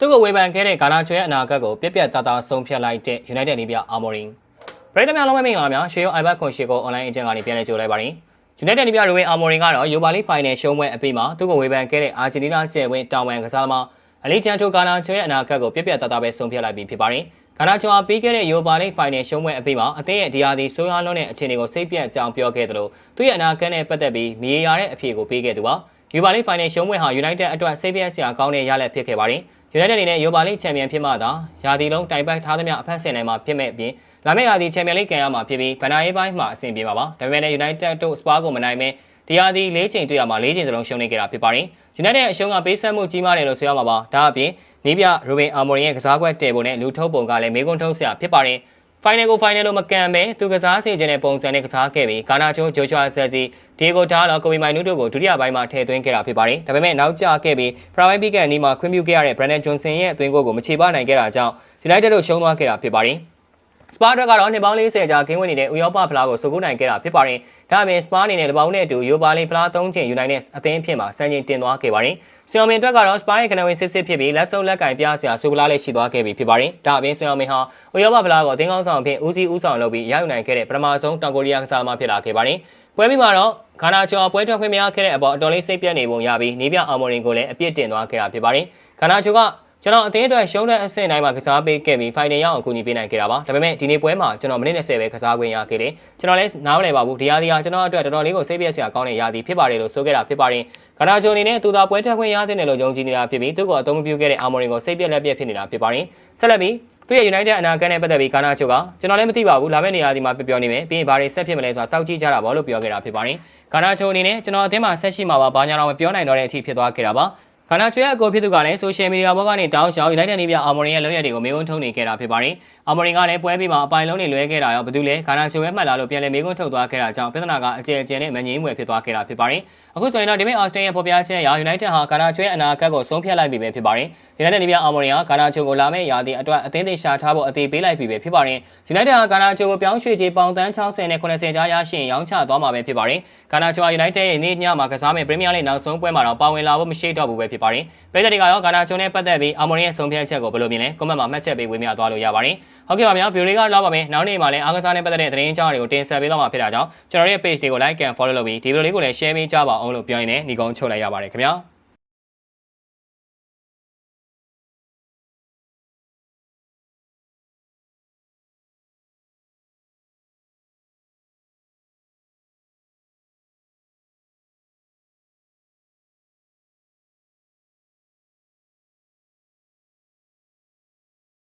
သူ့ကိုဝေဖန်ခဲ့တဲ့ဂါနာချွဲအနာဂတ်ကိုပြက်ပြက်သားသားဆုံးဖြတ်လိုက်တဲ့ United နီးပြအာမော်ရင်ပရိသတ်များလုံးဝမင်္ဂလာများရွှေရော iPad ခွန်ရှိကို online အကျဉ်းကနေပြန်လည်ကြိုလိုက်ပါတယ် United နီးပြရိုဝင်အာမော်ရင်ကတော့ Europa League Final ရှုံးပွဲအပြီးမှာသူ့ကိုဝေဖန်ခဲ့တဲ့အာဂျင်တီးနားကျယ်ဝင်းတောင်ဝန်ကစားသမားအလီဂျန်တိုဂါနာချွဲအနာဂတ်ကိုပြက်ပြက်သားသားပဲဆုံးဖြတ်လိုက်ပြီးဖြစ်ပါတယ်ဂါနာချွန်အားပြီးခဲ့တဲ့ Europa League Final ရှုံးပွဲအပြီးမှာအသင်းရဲ့ဒီယာဒီဆိုးရွားလွန်းတဲ့အခြေအနေကိုစိတ်ပြတ်ကြောင်ပြောခဲ့သလိုသူ့ရဲ့အနာဂတ်နဲ့ပတ်သက်ပြီးမြေယာတဲ့အဖြေကိုပေးခဲ့သူပါ Europa League Final ရှုံးပွဲဟာ United အတွက်စိတ်ပြတ်စရာကောင်းတဲ့ရလဒ်ဖြစ်ခဲ့ပါတယ်။ United အနေနဲ့ Europa League Champion ဖြစ်မှသာယာတီလုံးတိုင်ပတ်ထားသမျှအဖက်ဆင်နိုင်မှာဖြစ်မဲ့အပြင်လာမယ့်ယာတီ Champion League ကန်ရမှာဖြစ်ပြီးဗန်နာရေးပိုင်းမှာအဆင်ပြေပါပါ။ဒါပေမဲ့လည်း United တို့ Spa ကိုမနိုင်မဲ့ဒီယာတီ၄ချိန်တွေ့ရမှာ၄ချိန်စလုံးရှုံးနေကြတာဖြစ်ပါတယ်။ United ရဲ့အရှုံးကပေးဆက်မှုကြီးမားတယ်လို့ဆိုရမှာပါ။ဒါအပြင်နီးပြ Ruben Amorim ရဲ့ကစားကွက်တဲပုံနဲ့လူထုတ်ပုံကလည်းမေကွန်းထုတ်စရာဖြစ်ပါတယ်။ final ကို final လို့မကန်ပဲသူကစားစီခြင်းတဲ့ပုံစံနဲ့ကစားခဲ့ပြီးဂါနာချိုဂျိုရှွာဆယ်စီဒီယိုဒါလောကိုဗီမိုင်နုတို့ကိုဒုတိယပိုင်းမှာထည့်သွင်းခဲ့တာဖြစ်ပါတယ်။ဒါပေမဲ့နောက်ကျခဲ့ပြီးပရာဝိုင်ပီကန်နီးမှာခွင့်ပြုခဲ့ရတဲ့ Brandon Johnson ရဲ့အသွင်းကိုကိုမချေပနိုင်ခဲ့တာကြောင့် United တို့ရှုံးသွားခဲ့တာဖြစ်ပါတယ်။ စပါတက်ကတော့နှစ်ပေါင်း40ကြာဂိမ်းဝင်နေတဲ့ဥရောပဖလားကိုစုကူးနိုင်ခဲ့တာဖြစ်ပါတယ်။ဒါ့အပြင်စပါအနေနဲ့တပေါင်းနဲ့အတူယူပါလီဖလား၃ချိန်ယူနိုင်တဲ့အသင်းဖြစ်မှာစံချိန်တင်သွားခဲ့ပါတယ်။ဆီယော်မင်အတွက်ကတော့စပါရဲ့ကနဝင်စစ်စစ်ဖြစ်ပြီးလက်စုပ်လက်ကင်ပြစရာစူပလာလေးရှိသွားခဲ့ပြီဖြစ်ပါတယ်။ဒါ့အပြင်ဆီယော်မင်ဟာဥရောပဖလားကိုအသင်းကောင်းဆောင်အဖြစ်ဦးစီးဦးဆောင်လုပ်ပြီးရယူနိုင်ခဲ့တဲ့ပထမဆုံးတောင်ကိုရီးယားကစားသမားဖြစ်လာခဲ့ပါတယ်။ပွဲပြီးမှာတော့ခါနာကျော်ပွဲထွက်ခွင့်မရခဲ့တဲ့အပေါ်အတော်လေးစိတ်ပြတ်နေပုံရပြီးနီးပြအာမော်ရင်ကိုလည်းအပြစ်တင်သွားခဲ့တာဖြစ်ပါတယ်။ခါနာကျော်က ကျွန်တော်အသင်းအတွက်ရှုံးတဲ့အဆင့်တိုင်းမှာကစားပေးခဲ့ပြီးဖိုင်နယ်ရအောင်အကူအညီပေးနိုင်ခဲ့တာပါဒါပေမဲ့ဒီနေ့ပွဲမှာကျွန်တော်မိနစ်20ပဲကစားခွင့်ရခဲ့တယ်ကျွန်တော်လည်းနားမလည်ပါဘူးဒီရာဒီဟာကျွန်တော်အတွက်တော်တော်လေးကိုစိတ်ပြည့်စရာကောင်းတဲ့ရာဒီဖြစ်ပါတယ်လို့ဆိုခဲ့တာဖြစ်ပါတယ်ခနာဂျိုအနေနဲ့သူသာပွဲထွက်ခွင့်ရတဲ့နယ်လို့ယုံကြည်နေတာဖြစ်ပြီးသူ့ကိုအသုံးမပြုခဲ့တဲ့အာမော်ရင်ကိုစိတ်ပြည့်လက်ပြည့်ဖြစ်နေတာဖြစ်ပါတယ်ဆက်လက်ပြီးသူရဲ့ United အနာဂတ်နဲ့ပတ်သက်ပြီးကာနာချိုကကျွန်တော်လည်းမသိပါဘူးလာမယ့်နေရာဒီမှာပြောပြောနေမယ်ပြီးရင်ဘာတွေဆက်ဖြစ်မလဲဆိုတာစောင့်ကြည့်ကြတာပေါ့လို့ပြောခဲ့တာဖြစ်ပါတယ်ကာနာချိုအနေနဲ့ကျွန်တော်အသင်းမှာဆက်ရှိမှာပါဘာညာတော့မပြောနိုင်တော့တဲ့အထိဖြစ်သွားခဲ့တာပါ ခန္ဓာကျွဲအကိုဖြစ်သူကလည်းဆိုရှယ်မီဒီယာဘောကနေတောင်းရှောင်း United နေပြအာမော်ရင်ရဲ့လုပ်ရက်တွေကိုမေးခွန်းထုတ်နေခဲ့တာဖြစ်ပါတယ်။အာမော်ရင်ကလည်းပွဲပြီးမှအပိုင်လုံးတွေလွဲခဲ့တာရောဘာလို့လဲခန္ဓာကျွဲမှတ်လာလို့ပြန်လည်မေးခွန်းထုတ်သွားခဲ့တာကြောင့်ပြဿနာကအကျယ်ကျယ်နဲ့မငြင်းမွယ်ဖြစ်သွားခဲ့တာဖြစ်ပါတယ်။အခုဆိုရင်တော့ဒီမေအော်စတင်ရဲ့ဖော်ပြချက်အရ United ဟာခန္ဓာကျွဲအနာဂတ်ကိုဆုံးဖြတ်လိုက်ပြီပဲဖြစ်ပါတယ်။ United နေပြအာမော်ရင်ကခန္ဓာချိုကိုလာမယ့်ရာသီအတွက်အသင်းသိရှာထားဖို့အသေးပေးလိုက်ပြီပဲဖြစ်ပါတယ်။ United ဟာခန္ဓာချိုကိုပြောင်းရွှေ့ခြေပေါင်တန်း60နဲ့80ကြားရရှိရင်ရောင်းချသွားမှာပဲဖြစ်ပါတယ်။ခန္ဓာချိုဟာ United ရဲ့နေ့ညမှာကစားမယ့် Premier League နောက်ဆုံးပွဲမှာတော့ပါဝင်လာဖို့မရှိတော့ဘူးပဲဖြစ်ပါတယ်။ပြည်သက်တွေကရောဂါနာချုံနဲ့ပတ်သက်ပြီးအာမော်ရင်ရဲ့ဆုံးဖြတ်ချက်ကိုဘယ်လိုမြင်လဲကွန်မန့်မှာမှတ်ချက်ပေးဝေမျှသွားလို့ရပါတယ်။ဟုတ်ကဲ့ပါဗျာဗီဒီယိုလေးကလောက်ပါမယ်။နောက်နေ့မှာလည်းအားကစားနဲ့ပတ်သက်တဲ့သတင်းကြောင်းတွေကိုတင်ဆက်ပေးသွားမှာဖြစ်တာကြောင့်ကျွန်တော်ရဲ့ page တွေကို like and follow လုပ်ပြီးဒီဗီဒီယိုလေးကိုလည်း share ပေးကြပါအောင်လို့ပြောရင်းနဲ့ညီကုန်းချုပ်လိုက်ရပါတယ်ခင်ဗျာ။